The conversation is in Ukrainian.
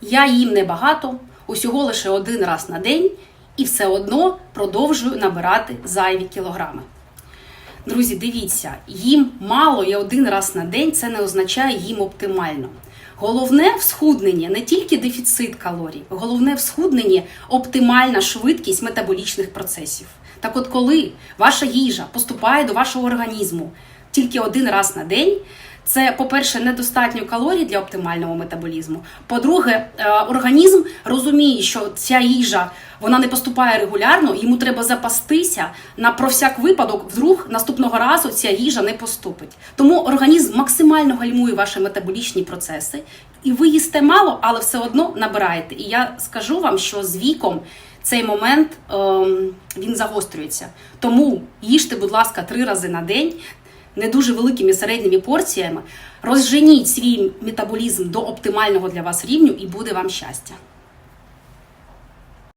Я їм небагато, усього лише один раз на день, і все одно продовжую набирати зайві кілограми. Друзі, дивіться, їм мало і один раз на день це не означає їм оптимально. Головне в схудненні не тільки дефіцит калорій, головне в схудненні оптимальна швидкість метаболічних процесів. Так от, коли ваша їжа поступає до вашого організму тільки один раз на день, це, по-перше, недостатньо калорій для оптимального метаболізму. По-друге, е, організм розуміє, що ця їжа вона не поступає регулярно, йому треба запастися на про всяк випадок, вдруг наступного разу ця їжа не поступить. Тому організм максимально гальмує ваші метаболічні процеси, і ви їсте мало, але все одно набираєте. І я скажу вам, що з віком цей момент ем, він загострюється. Тому їжте, будь ласка, три рази на день не дуже великими середніми порціями. Розженіть свій метаболізм до оптимального для вас рівню, і буде вам щастя.